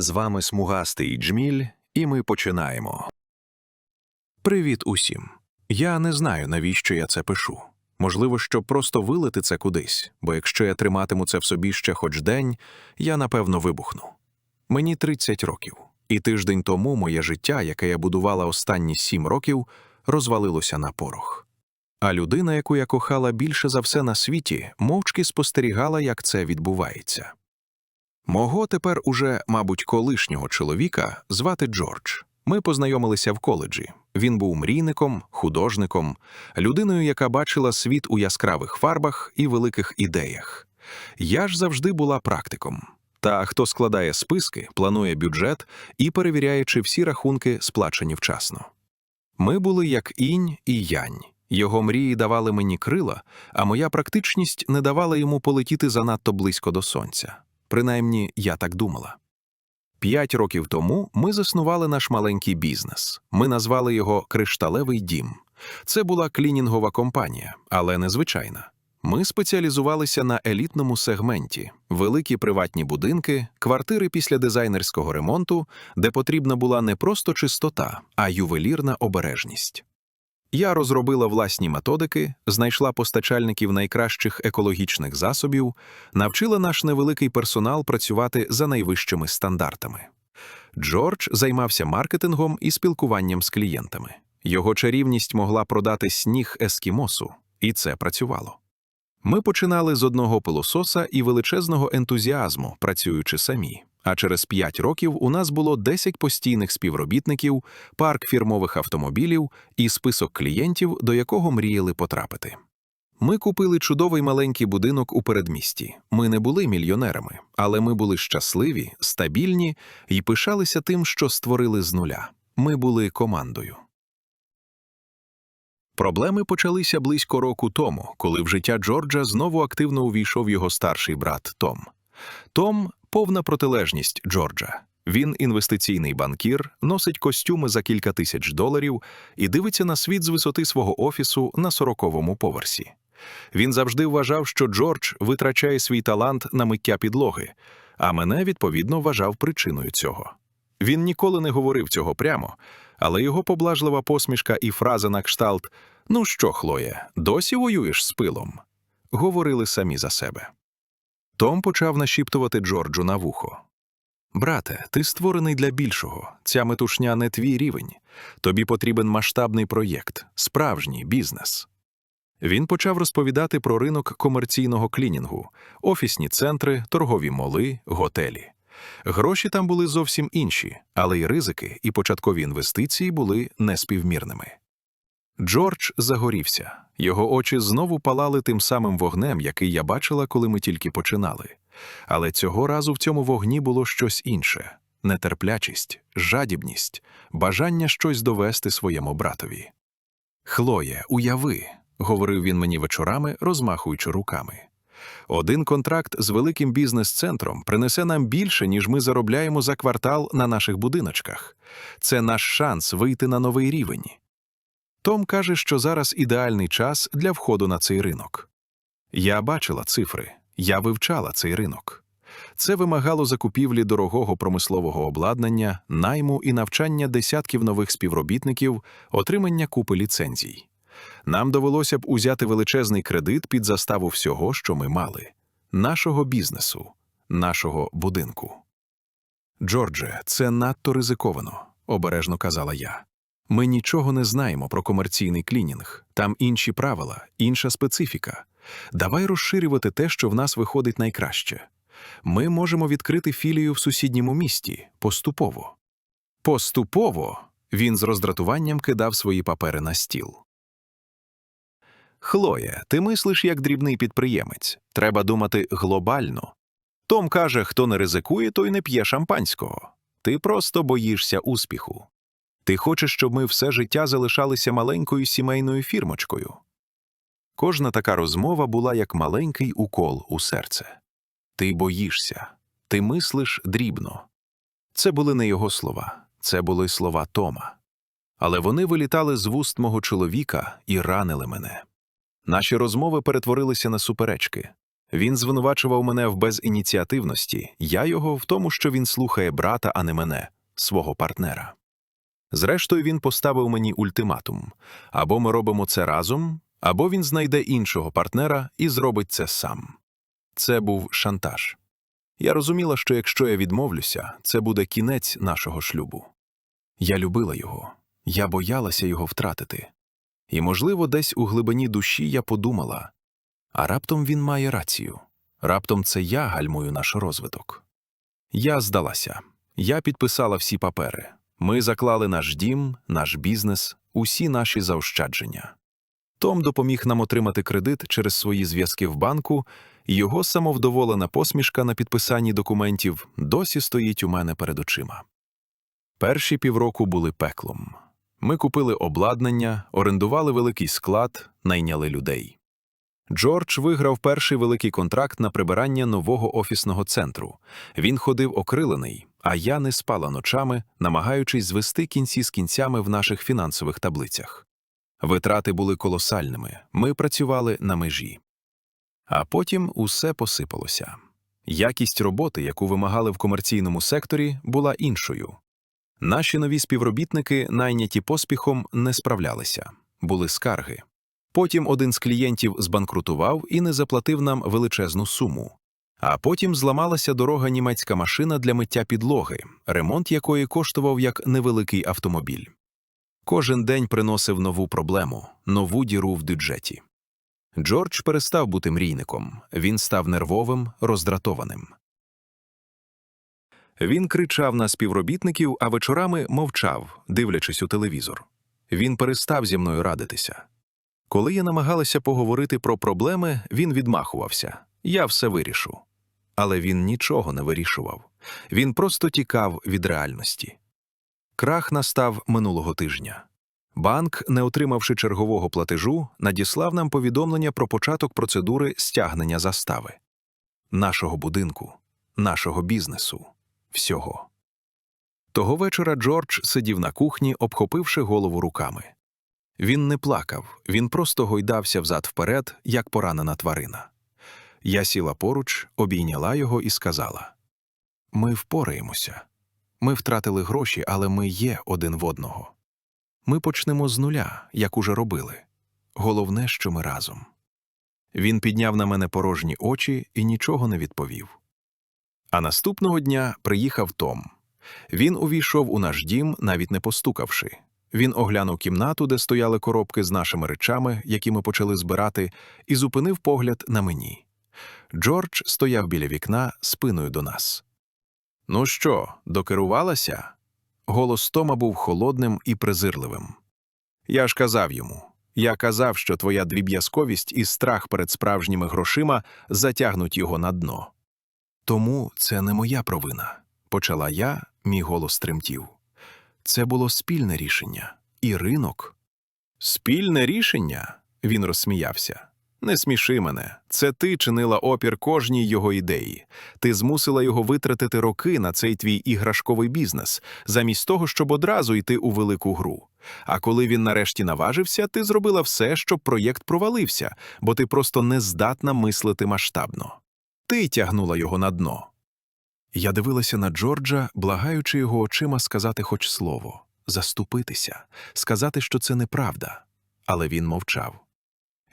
З вами смугастий Джміль, і ми починаємо. Привіт усім. Я не знаю, навіщо я це пишу. Можливо, щоб просто вилити це кудись, бо якщо я триматиму це в собі ще хоч день, я напевно вибухну. Мені 30 років, і тиждень тому моє життя, яке я будувала останні сім років, розвалилося на порох. А людина, яку я кохала більше за все на світі, мовчки спостерігала, як це відбувається. Мого тепер уже, мабуть, колишнього чоловіка звати Джордж. Ми познайомилися в коледжі. Він був мрійником, художником, людиною, яка бачила світ у яскравих фарбах і великих ідеях. Я ж завжди була практиком. Та хто складає списки, планує бюджет і перевіряє, чи всі рахунки сплачені вчасно. Ми були як інь і янь. Його мрії давали мені крила, а моя практичність не давала йому полетіти занадто близько до сонця. Принаймні, я так думала. П'ять років тому ми заснували наш маленький бізнес. Ми назвали його Кришталевий дім. Це була клінінгова компанія, але незвичайна. Ми спеціалізувалися на елітному сегменті: великі приватні будинки, квартири після дизайнерського ремонту, де потрібна була не просто чистота, а ювелірна обережність. Я розробила власні методики, знайшла постачальників найкращих екологічних засобів, навчила наш невеликий персонал працювати за найвищими стандартами. Джордж займався маркетингом і спілкуванням з клієнтами. Його чарівність могла продати сніг ескімосу, і це працювало. Ми починали з одного пилососа і величезного ентузіазму, працюючи самі. А через п'ять років у нас було 10 постійних співробітників, парк фірмових автомобілів і список клієнтів, до якого мріяли потрапити. Ми купили чудовий маленький будинок у передмісті. Ми не були мільйонерами, але ми були щасливі, стабільні і пишалися тим, що створили з нуля. Ми були командою. Проблеми почалися близько року тому, коли в життя Джорджа знову активно увійшов його старший брат Том. Том повна протилежність Джорджа. Він інвестиційний банкір, носить костюми за кілька тисяч доларів і дивиться на світ з висоти свого офісу на сороковому поверсі. Він завжди вважав, що Джордж витрачає свій талант на миття підлоги, а мене, відповідно, вважав причиною цього. Він ніколи не говорив цього прямо, але його поблажлива посмішка і фраза на кшталт Ну що, Хлоє, досі воюєш з пилом? говорили самі за себе. Том почав нашіптувати Джорджу на вухо. Брате, ти створений для більшого. Ця метушня не твій рівень. Тобі потрібен масштабний проєкт, справжній бізнес. Він почав розповідати про ринок комерційного клінінгу, офісні центри, торгові моли, готелі. Гроші там були зовсім інші, але й ризики, і початкові інвестиції були неспівмірними. Джордж загорівся. Його очі знову палали тим самим вогнем, який я бачила, коли ми тільки починали. Але цього разу в цьому вогні було щось інше нетерплячість, жадібність, бажання щось довести своєму братові. Хлоє, уяви, говорив він мені вечорами, розмахуючи руками. Один контракт з великим бізнес-центром принесе нам більше, ніж ми заробляємо за квартал на наших будиночках. Це наш шанс вийти на новий рівень. Том каже, що зараз ідеальний час для входу на цей ринок. Я бачила цифри, я вивчала цей ринок. Це вимагало закупівлі дорогого промислового обладнання, найму і навчання десятків нових співробітників, отримання купи ліцензій. Нам довелося б узяти величезний кредит під заставу всього, що ми мали нашого бізнесу, нашого будинку. Джордже, це надто ризиковано, обережно казала я. Ми нічого не знаємо про комерційний клінінг, там інші правила, інша специфіка. Давай розширювати те, що в нас виходить найкраще. Ми можемо відкрити філію в сусідньому місті поступово. Поступово він з роздратуванням кидав свої папери на стіл. Хлоя, ти мислиш як дрібний підприємець. Треба думати глобально. Том каже, хто не ризикує, той не п'є шампанського. Ти просто боїшся успіху. Ти хочеш, щоб ми все життя залишалися маленькою сімейною фірмочкою. Кожна така розмова була як маленький укол у серце. Ти боїшся, ти мислиш дрібно. Це були не його слова, це були слова Тома. Але вони вилітали з вуст мого чоловіка і ранили мене. Наші розмови перетворилися на суперечки. Він звинувачував мене в безініціативності, я його в тому, що він слухає брата, а не мене, свого партнера. Зрештою, він поставив мені ультиматум або ми робимо це разом, або він знайде іншого партнера і зробить це сам. Це був шантаж. Я розуміла, що якщо я відмовлюся, це буде кінець нашого шлюбу. Я любила його, я боялася його втратити. І, можливо, десь у глибині душі я подумала а раптом він має рацію. Раптом це я гальмую наш розвиток. Я здалася. Я підписала всі папери. Ми заклали наш дім, наш бізнес, усі наші заощадження. Том допоміг нам отримати кредит через свої зв'язки в банку, і його самовдоволена посмішка на підписанні документів досі стоїть у мене перед очима. Перші півроку були пеклом. Ми купили обладнання, орендували великий склад, найняли людей. Джордж виграв перший великий контракт на прибирання нового офісного центру. Він ходив окрилений, а я не спала ночами, намагаючись звести кінці з кінцями в наших фінансових таблицях. Витрати були колосальними, ми працювали на межі. А потім усе посипалося. Якість роботи, яку вимагали в комерційному секторі, була іншою. Наші нові співробітники, найняті поспіхом, не справлялися, були скарги. Потім один з клієнтів збанкрутував і не заплатив нам величезну суму. А потім зламалася дорога німецька машина для миття підлоги, ремонт якої коштував як невеликий автомобіль. Кожен день приносив нову проблему, нову діру в бюджеті. Джордж перестав бути мрійником, він став нервовим, роздратованим. Він кричав на співробітників, а вечорами мовчав, дивлячись у телевізор. Він перестав зі мною радитися. Коли я намагалася поговорити про проблеми, він відмахувався я все вирішу. Але він нічого не вирішував, він просто тікав від реальності. Крах настав минулого тижня. Банк, не отримавши чергового платежу, надіслав нам повідомлення про початок процедури стягнення застави нашого будинку, нашого бізнесу, всього. Того вечора Джордж сидів на кухні, обхопивши голову руками. Він не плакав, він просто гойдався взад вперед, як поранена тварина. Я сіла поруч, обійняла його і сказала: Ми впораємося. Ми втратили гроші, але ми є один в одного. Ми почнемо з нуля, як уже робили. Головне, що ми разом. Він підняв на мене порожні очі і нічого не відповів. А наступного дня приїхав Том. Він увійшов у наш дім, навіть не постукавши. Він оглянув кімнату, де стояли коробки з нашими речами, які ми почали збирати, і зупинив погляд на мені. Джордж стояв біля вікна спиною до нас. Ну що, докерувалася? Голос Тома був холодним і презирливим. Я ж казав йому я казав, що твоя дріб'язковість і страх перед справжніми грошима затягнуть його на дно. Тому це не моя провина, почала я, мій голос тремтів. Це було спільне рішення. І ринок. Спільне рішення? Він розсміявся. Не сміши мене. Це ти чинила опір кожній його ідеї. Ти змусила його витратити роки на цей твій іграшковий бізнес, замість того, щоб одразу йти у велику гру. А коли він нарешті наважився, ти зробила все, щоб проєкт провалився, бо ти просто не здатна мислити масштабно. Ти тягнула його на дно. Я дивилася на Джорджа, благаючи його очима сказати хоч слово, заступитися, сказати, що це неправда. Але він мовчав.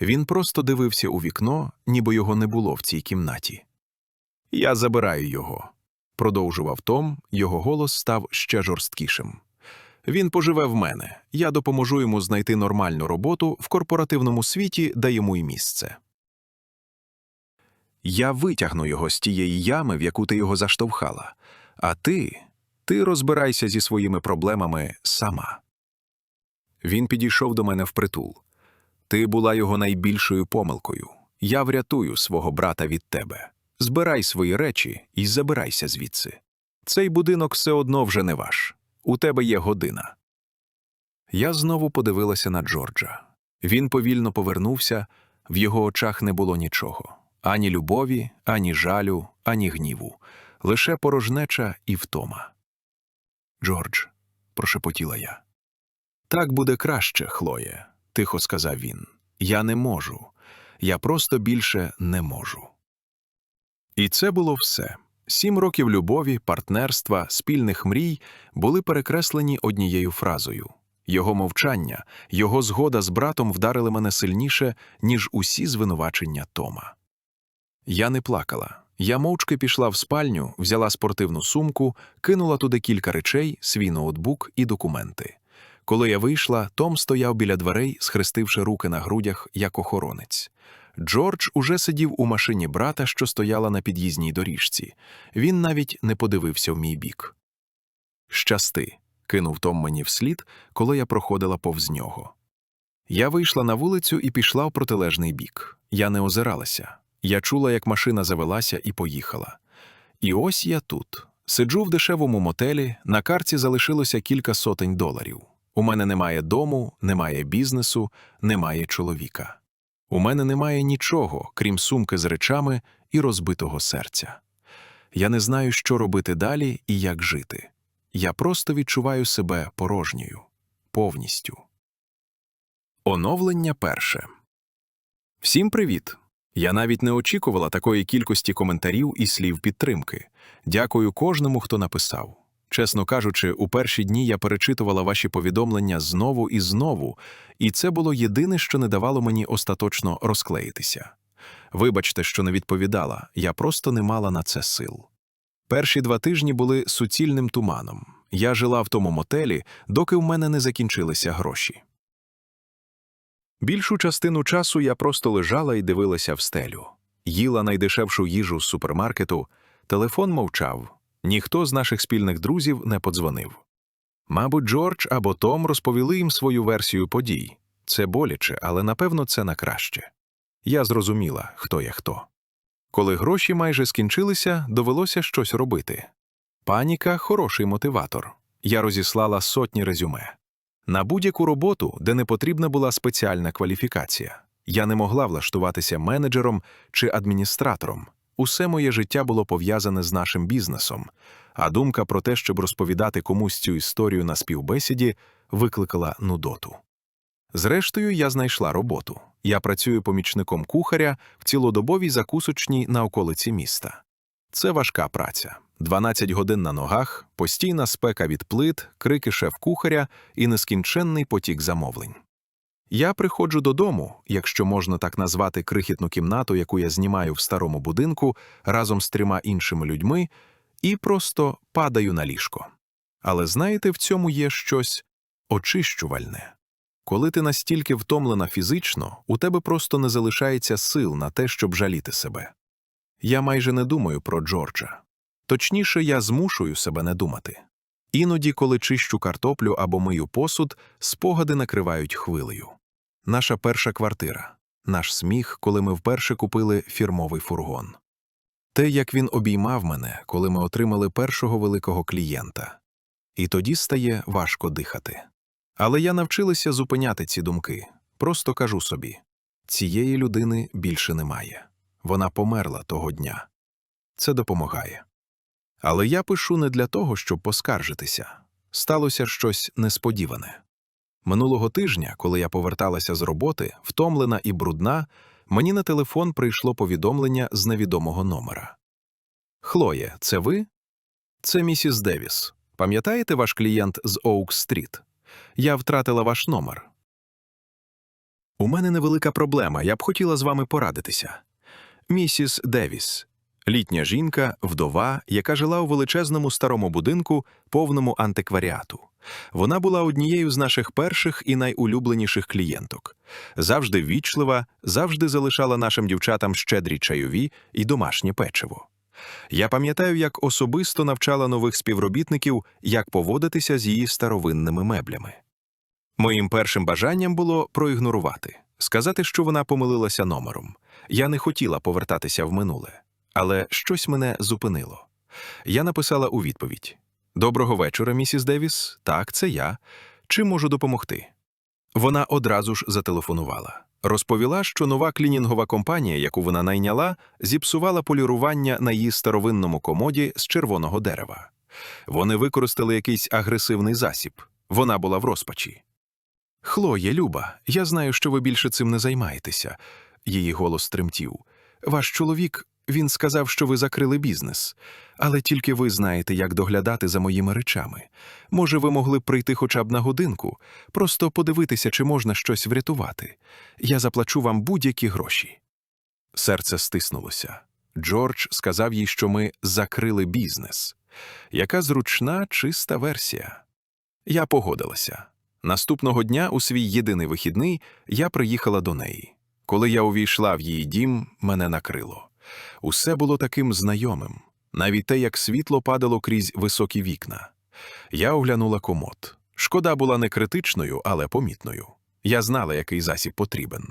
Він просто дивився у вікно, ніби його не було в цій кімнаті. Я забираю його, продовжував Том, його голос став ще жорсткішим. Він поживе в мене, я допоможу йому знайти нормальну роботу в корпоративному світі, де йому й місце. Я витягну його з тієї ями, в яку ти його заштовхала, а ти, ти розбирайся зі своїми проблемами сама. Він підійшов до мене впритул. Ти була його найбільшою помилкою. Я врятую свого брата від тебе. Збирай свої речі і забирайся звідси. Цей будинок все одно вже не ваш. У тебе є година. Я знову подивилася на Джорджа. Він повільно повернувся, в його очах не було нічого ані любові, ані жалю, ані гніву, лише порожнеча і втома. Джордж, прошепотіла я. Так буде краще, Хлоє, тихо сказав він. Я не можу. Я просто більше не можу. І це було все. Сім років любові, партнерства, спільних мрій були перекреслені однією фразою. Його мовчання, його згода з братом вдарили мене сильніше, ніж усі звинувачення Тома. Я не плакала. Я мовчки пішла в спальню, взяла спортивну сумку, кинула туди кілька речей, свій ноутбук і документи. Коли я вийшла, Том стояв біля дверей, схрестивши руки на грудях, як охоронець. Джордж уже сидів у машині брата, що стояла на під'їзній доріжці. Він навіть не подивився в мій бік. Щасти, кинув Том мені вслід, коли я проходила повз нього. Я вийшла на вулицю і пішла в протилежний бік. Я не озиралася. Я чула, як машина завелася і поїхала. І ось я тут. Сиджу в дешевому мотелі, на карті залишилося кілька сотень доларів. У мене немає дому, немає бізнесу, немає чоловіка. У мене немає нічого, крім сумки з речами і розбитого серця. Я не знаю, що робити далі і як жити. Я просто відчуваю себе порожньою, повністю. Оновлення перше. Всім привіт! Я навіть не очікувала такої кількості коментарів і слів підтримки. Дякую кожному, хто написав. Чесно кажучи, у перші дні я перечитувала ваші повідомлення знову і знову, і це було єдине, що не давало мені остаточно розклеїтися. Вибачте, що не відповідала, я просто не мала на це сил. Перші два тижні були суцільним туманом. Я жила в тому мотелі, доки в мене не закінчилися гроші. Більшу частину часу я просто лежала і дивилася в стелю. Їла найдешевшу їжу з супермаркету, телефон мовчав, ніхто з наших спільних друзів не подзвонив. Мабуть, Джордж або Том розповіли їм свою версію подій. Це боляче, але напевно це на краще. Я зрозуміла, хто є хто. Коли гроші майже скінчилися, довелося щось робити. Паніка хороший мотиватор. Я розіслала сотні резюме. На будь-яку роботу, де не потрібна була спеціальна кваліфікація. Я не могла влаштуватися менеджером чи адміністратором. Усе моє життя було пов'язане з нашим бізнесом, а думка про те, щоб розповідати комусь цю історію на співбесіді, викликала нудоту. Зрештою, я знайшла роботу. Я працюю помічником кухаря в цілодобовій закусочній на околиці міста. Це важка праця. 12 годин на ногах, постійна спека від плит, крики шеф-кухаря і нескінченний потік замовлень. Я приходжу додому, якщо можна так назвати крихітну кімнату, яку я знімаю в старому будинку разом з трьома іншими людьми, і просто падаю на ліжко. Але знаєте, в цьому є щось очищувальне. Коли ти настільки втомлена фізично, у тебе просто не залишається сил на те, щоб жаліти себе. Я майже не думаю про Джорджа. Точніше, я змушую себе не думати. Іноді, коли чищу картоплю або мию посуд, спогади накривають хвилею. Наша перша квартира, наш сміх, коли ми вперше купили фірмовий фургон. Те, як він обіймав мене, коли ми отримали першого великого клієнта. І тоді стає важко дихати. Але я навчилася зупиняти ці думки. Просто кажу собі цієї людини більше немає. Вона померла того дня. Це допомагає. Але я пишу не для того, щоб поскаржитися. Сталося щось несподіване. Минулого тижня, коли я поверталася з роботи, втомлена і брудна, мені на телефон прийшло повідомлення з невідомого номера. Хлоє, це ви? Це місіс Девіс. Пам'ятаєте ваш клієнт з Оук-стріт? Я втратила ваш номер. У мене невелика проблема, я б хотіла з вами порадитися. Місіс Девіс, літня жінка, вдова, яка жила у величезному старому будинку, повному антикваріату. Вона була однією з наших перших і найулюбленіших клієнток. Завжди вічлива, завжди залишала нашим дівчатам щедрі чайові і домашнє печиво. Я пам'ятаю, як особисто навчала нових співробітників, як поводитися з її старовинними меблями. Моїм першим бажанням було проігнорувати, сказати, що вона помилилася номером. Я не хотіла повертатися в минуле, але щось мене зупинило. Я написала у відповідь: Доброго вечора, місіс Девіс. Так, це я. Чим можу допомогти? Вона одразу ж зателефонувала. Розповіла, що нова клінінгова компанія, яку вона найняла, зіпсувала полірування на її старовинному комоді з червоного дерева. Вони використали якийсь агресивний засіб. Вона була в розпачі. Хлоє, Люба, я знаю, що ви більше цим не займаєтеся. Її голос тремтів. Ваш чоловік, Він сказав, що ви закрили бізнес, але тільки ви знаєте, як доглядати за моїми речами. Може, ви могли б прийти хоча б на годинку, просто подивитися, чи можна щось врятувати. Я заплачу вам будь-які гроші. Серце стиснулося. Джордж сказав їй, що ми закрили бізнес. Яка зручна, чиста версія. Я погодилася. Наступного дня, у свій єдиний вихідний, я приїхала до неї. Коли я увійшла в її дім, мене накрило. Усе було таким знайомим, навіть те, як світло падало крізь високі вікна. Я оглянула комод. Шкода була не критичною, але помітною. Я знала, який засіб потрібен.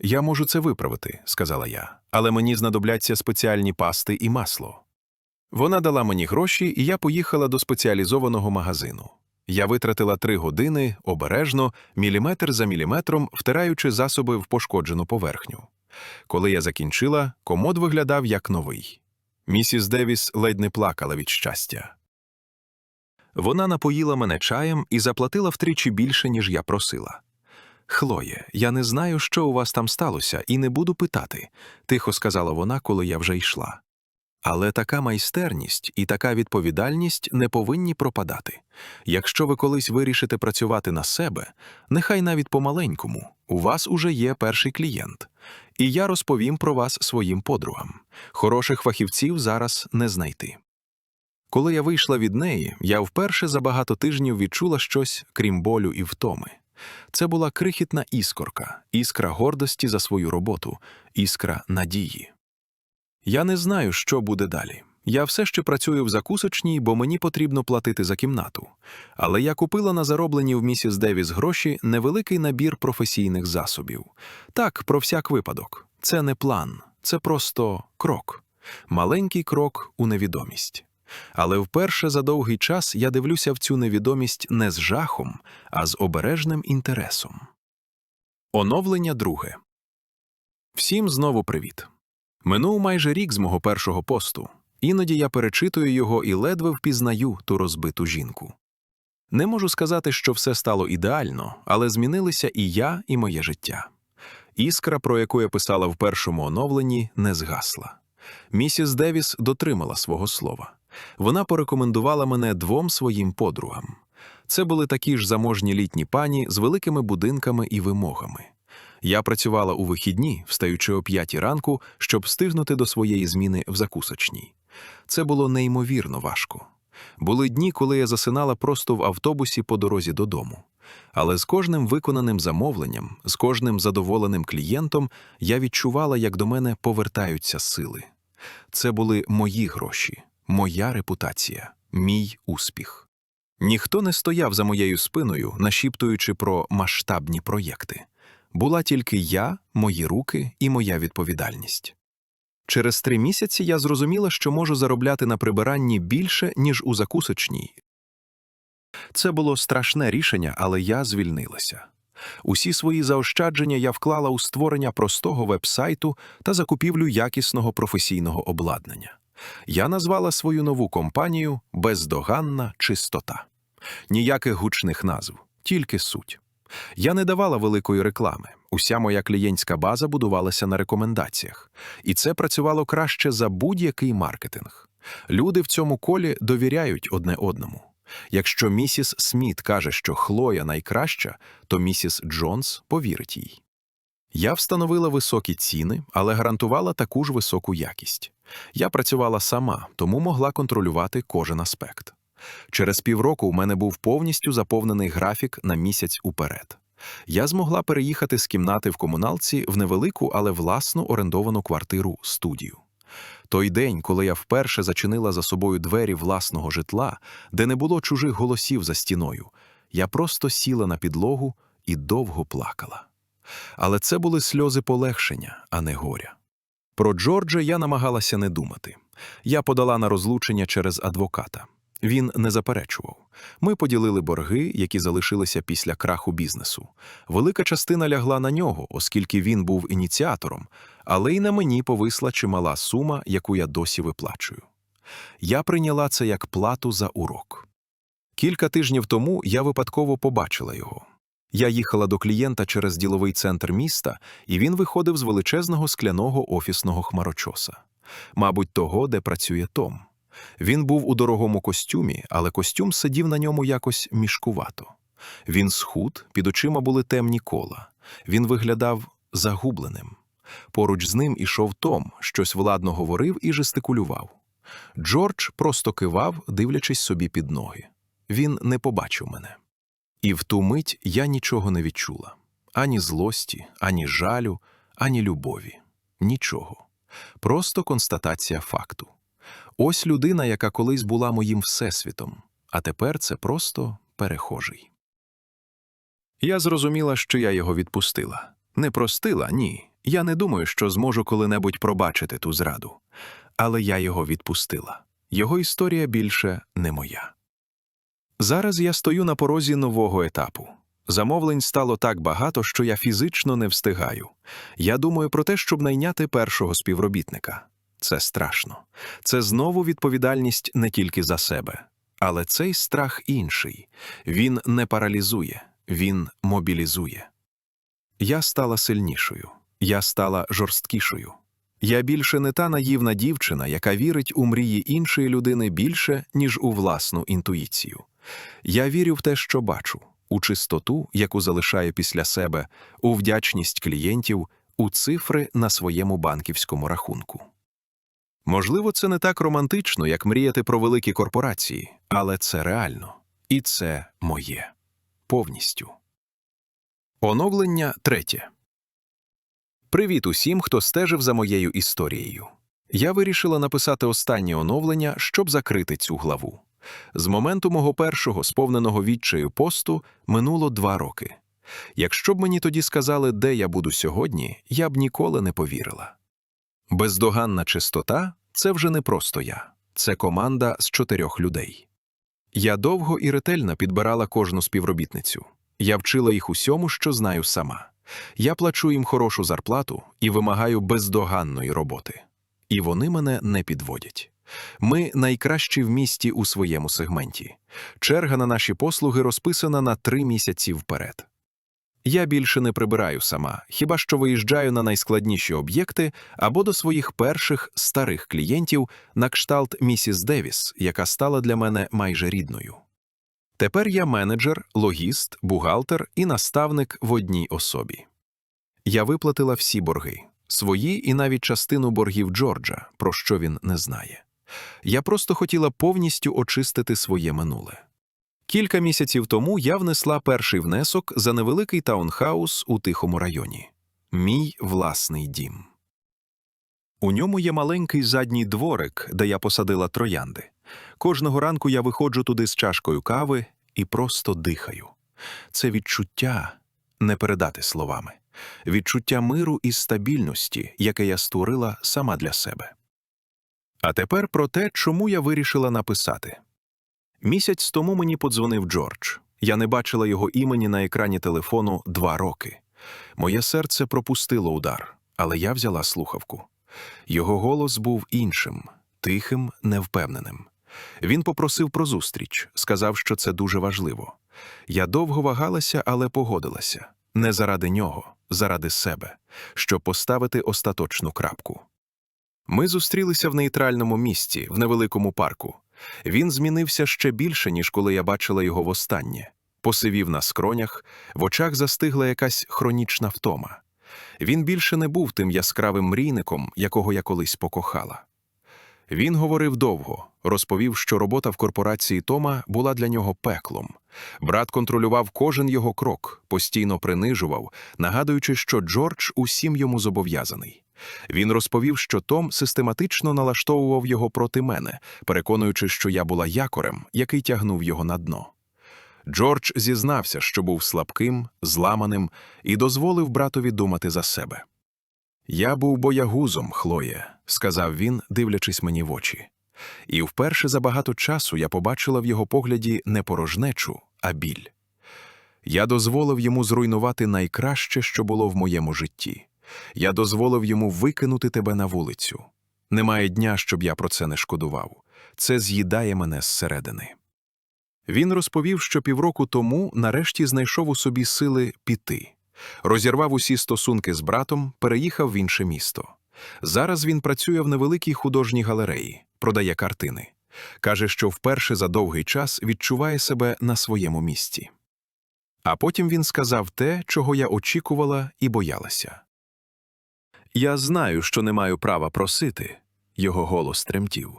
Я можу це виправити, сказала я, але мені знадобляться спеціальні пасти і масло. Вона дала мені гроші, і я поїхала до спеціалізованого магазину. Я витратила три години обережно, міліметр за міліметром, втираючи засоби в пошкоджену поверхню. Коли я закінчила, комод виглядав як новий. Місіс Девіс ледь не плакала від щастя. Вона напоїла мене чаєм і заплатила втричі більше, ніж я просила. Хлоє, я не знаю, що у вас там сталося, і не буду питати, тихо сказала вона, коли я вже йшла. Але така майстерність і така відповідальність не повинні пропадати. Якщо ви колись вирішите працювати на себе, нехай навіть помаленькому, у вас уже є перший клієнт. І я розповім про вас своїм подругам. Хороших фахівців зараз не знайти. Коли я вийшла від неї, я вперше за багато тижнів відчула щось, крім болю і втоми. Це була крихітна іскорка, іскра гордості за свою роботу, іскра надії. Я не знаю, що буде далі. Я все ще працюю в закусочній, бо мені потрібно платити за кімнату. Але я купила на зароблені в місіс Девіс гроші невеликий набір професійних засобів. Так, про всяк випадок. Це не план, це просто крок. Маленький крок у невідомість. Але вперше за довгий час я дивлюся в цю невідомість не з жахом, а з обережним інтересом. Оновлення друге. Всім знову привіт. Минув майже рік з мого першого посту. Іноді я перечитую його і ледве впізнаю ту розбиту жінку. Не можу сказати, що все стало ідеально, але змінилися і я, і моє життя. Іскра, про яку я писала в першому оновленні, не згасла. Місіс Девіс дотримала свого слова. Вона порекомендувала мене двом своїм подругам. Це були такі ж заможні літні пані з великими будинками і вимогами. Я працювала у вихідні, встаючи о п'ятій ранку, щоб встигнути до своєї зміни в закусочній. Це було неймовірно важко. Були дні, коли я засинала просто в автобусі по дорозі додому. Але з кожним виконаним замовленням, з кожним задоволеним клієнтом я відчувала, як до мене повертаються сили. Це були мої гроші, моя репутація, мій успіх. Ніхто не стояв за моєю спиною, нашіптуючи про масштабні проєкти. Була тільки я, мої руки і моя відповідальність. Через три місяці я зрозуміла, що можу заробляти на прибиранні більше, ніж у закусочній. Це було страшне рішення, але я звільнилася. Усі свої заощадження я вклала у створення простого вебсайту та закупівлю якісного професійного обладнання. Я назвала свою нову компанію Бездоганна чистота. Ніяких гучних назв, тільки суть. Я не давала великої реклами. Уся моя клієнтська база будувалася на рекомендаціях, і це працювало краще за будь-який маркетинг. Люди в цьому колі довіряють одне одному. Якщо місіс Сміт каже, що Хлоя найкраща, то місіс Джонс повірить їй. Я встановила високі ціни, але гарантувала таку ж високу якість. Я працювала сама, тому могла контролювати кожен аспект. Через півроку у мене був повністю заповнений графік на місяць уперед. Я змогла переїхати з кімнати в комуналці в невелику, але власну орендовану квартиру студію. Той день, коли я вперше зачинила за собою двері власного житла, де не було чужих голосів за стіною, я просто сіла на підлогу і довго плакала. Але це були сльози полегшення, а не горя. Про Джорджа я намагалася не думати. Я подала на розлучення через адвоката. Він не заперечував. Ми поділили борги, які залишилися після краху бізнесу. Велика частина лягла на нього, оскільки він був ініціатором, але й на мені повисла чимала сума, яку я досі виплачую. Я прийняла це як плату за урок. Кілька тижнів тому я випадково побачила його. Я їхала до клієнта через діловий центр міста, і він виходив з величезного скляного офісного хмарочоса. мабуть, того, де працює Том. Він був у дорогому костюмі, але костюм сидів на ньому якось мішкувато. Він схуд, під очима були темні кола. Він виглядав загубленим. Поруч з ним ішов Том, щось владно говорив і жестикулював. Джордж просто кивав, дивлячись собі під ноги. Він не побачив мене. І в ту мить я нічого не відчула ані злості, ані жалю, ані любові. Нічого. Просто констатація факту. Ось людина, яка колись була моїм всесвітом, а тепер це просто перехожий. Я зрозуміла, що я його відпустила. Не простила, ні. Я не думаю, що зможу коли-небудь пробачити ту зраду. Але я його відпустила. Його історія більше не моя. Зараз я стою на порозі нового етапу. Замовлень стало так багато, що я фізично не встигаю. Я думаю про те, щоб найняти першого співробітника. Це страшно. Це знову відповідальність не тільки за себе. Але цей страх інший. Він не паралізує, він мобілізує. Я стала сильнішою, я стала жорсткішою. Я більше не та наївна дівчина, яка вірить у мрії іншої людини більше, ніж у власну інтуїцію. Я вірю в те, що бачу, у чистоту, яку залишаю після себе, у вдячність клієнтів, у цифри на своєму банківському рахунку. Можливо, це не так романтично, як мріяти про великі корпорації, але це реально. І це моє. Повністю. Оновлення третє. Привіт усім, хто стежив за моєю історією. Я вирішила написати останнє оновлення, щоб закрити цю главу. З моменту мого першого сповненого відчаю посту минуло два роки. Якщо б мені тоді сказали, де я буду сьогодні, я б ніколи не повірила. Бездоганна чистота це вже не просто я, це команда з чотирьох людей. Я довго і ретельно підбирала кожну співробітницю. Я вчила їх усьому, що знаю сама. Я плачу їм хорошу зарплату і вимагаю бездоганної роботи. І вони мене не підводять. Ми найкращі в місті у своєму сегменті. Черга на наші послуги розписана на три місяці вперед. Я більше не прибираю сама, хіба що виїжджаю на найскладніші об'єкти або до своїх перших старих клієнтів на кшталт місіс Девіс, яка стала для мене майже рідною. Тепер я менеджер, логіст, бухгалтер і наставник в одній особі. Я виплатила всі борги, свої і навіть частину боргів Джорджа, про що він не знає. Я просто хотіла повністю очистити своє минуле. Кілька місяців тому я внесла перший внесок за невеликий таунхаус у тихому районі мій власний дім. У ньому є маленький задній дворик, де я посадила троянди. Кожного ранку я виходжу туди з чашкою кави і просто дихаю. Це відчуття не передати словами, відчуття миру і стабільності, яке я створила сама для себе. А тепер про те, чому я вирішила написати. Місяць тому мені подзвонив Джордж. Я не бачила його імені на екрані телефону два роки. Моє серце пропустило удар, але я взяла слухавку. Його голос був іншим, тихим, невпевненим. Він попросив про зустріч, сказав, що це дуже важливо. Я довго вагалася, але погодилася не заради нього, заради себе, щоб поставити остаточну крапку. Ми зустрілися в нейтральному місці, в невеликому парку. Він змінився ще більше, ніж коли я бачила його востаннє. Посивів на скронях, в очах застигла якась хронічна втома. Він більше не був тим яскравим мрійником, якого я колись покохала. Він говорив довго, розповів, що робота в корпорації Тома була для нього пеклом. Брат контролював кожен його крок, постійно принижував, нагадуючи, що Джордж усім йому зобов'язаний. Він розповів, що Том систематично налаштовував його проти мене, переконуючи, що я була якорем, який тягнув його на дно. Джордж зізнався, що був слабким, зламаним, і дозволив братові думати за себе. Я був боягузом, Хлоє, сказав він, дивлячись мені в очі. І вперше за багато часу я побачила в його погляді не порожнечу, а біль. Я дозволив йому зруйнувати найкраще, що було в моєму житті. Я дозволив йому викинути тебе на вулицю. Немає дня, щоб я про це не шкодував. Це з'їдає мене зсередини. Він розповів, що півроку тому нарешті знайшов у собі сили піти, розірвав усі стосунки з братом, переїхав в інше місто. Зараз він працює в невеликій художній галереї, продає картини. Каже, що вперше за довгий час відчуває себе на своєму місці. А потім він сказав те, чого я очікувала і боялася. Я знаю, що не маю права просити, його голос тремтів.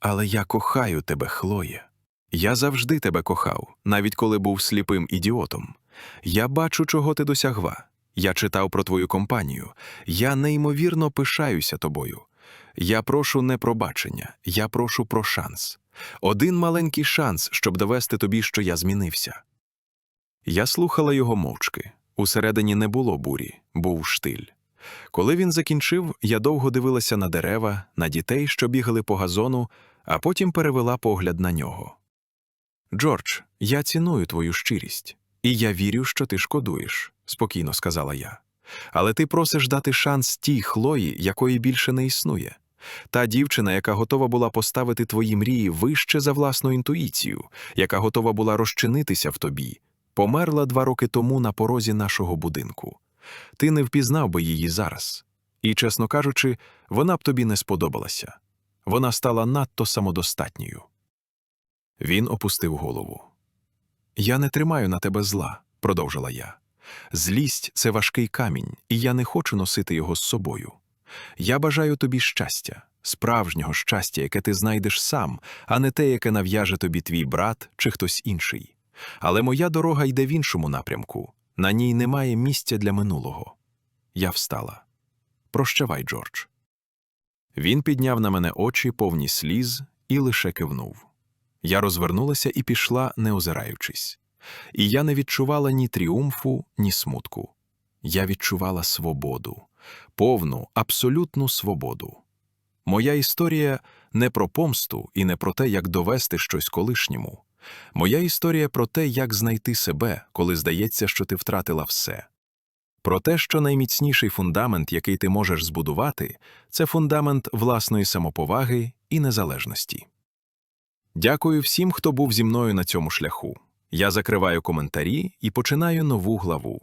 Але я кохаю тебе, Хлоє. Я завжди тебе кохав, навіть коли був сліпим ідіотом. Я бачу, чого ти досягла. Я читав про твою компанію. Я неймовірно пишаюся тобою. Я прошу не пробачення, я прошу про шанс. Один маленький шанс, щоб довести тобі, що я змінився. Я слухала його мовчки. Усередині не було бурі, був штиль. Коли він закінчив, я довго дивилася на дерева, на дітей, що бігали по газону, а потім перевела погляд на нього. Джордж, я ціную твою щирість, і я вірю, що ти шкодуєш, спокійно сказала я. Але ти просиш дати шанс тій Хлої, якої більше не існує. Та дівчина, яка готова була поставити твої мрії вище за власну інтуїцію, яка готова була розчинитися в тобі, померла два роки тому на порозі нашого будинку. Ти не впізнав би її зараз. І, чесно кажучи, вона б тобі не сподобалася. Вона стала надто самодостатньою. Він опустив голову. Я не тримаю на тебе зла, продовжила я. Злість це важкий камінь, і я не хочу носити його з собою. Я бажаю тобі щастя, справжнього щастя, яке ти знайдеш сам, а не те, яке нав'яже тобі твій брат чи хтось інший. Але моя дорога йде в іншому напрямку. На ній немає місця для минулого. Я встала. Прощавай, Джордж. Він підняв на мене очі, повні сліз, і лише кивнув. Я розвернулася і пішла, не озираючись. І я не відчувала ні тріумфу, ні смутку. Я відчувала свободу, повну, абсолютну свободу. Моя історія не про помсту і не про те, як довести щось колишньому. Моя історія про те, як знайти себе, коли здається, що ти втратила все. Про те, що найміцніший фундамент, який ти можеш збудувати, це фундамент власної самоповаги і незалежності. Дякую всім, хто був зі мною на цьому шляху. Я закриваю коментарі і починаю нову главу.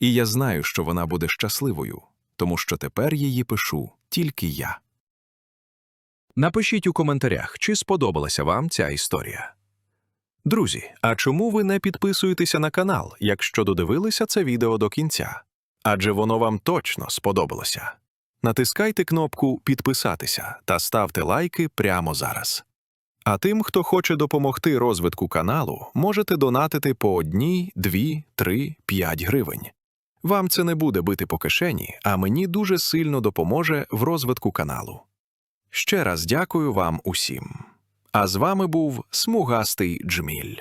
І я знаю, що вона буде щасливою, тому що тепер її пишу тільки я. Напишіть у коментарях, чи сподобалася вам ця історія. Друзі, а чому ви не підписуєтеся на канал, якщо додивилися це відео до кінця? Адже воно вам точно сподобалося. Натискайте кнопку Підписатися та ставте лайки прямо зараз. А тим, хто хоче допомогти розвитку каналу, можете донатити по одній, дві, три, п'ять гривень. Вам це не буде бити по кишені, а мені дуже сильно допоможе в розвитку каналу. Ще раз дякую вам усім. А з вами був смугастий Джміль.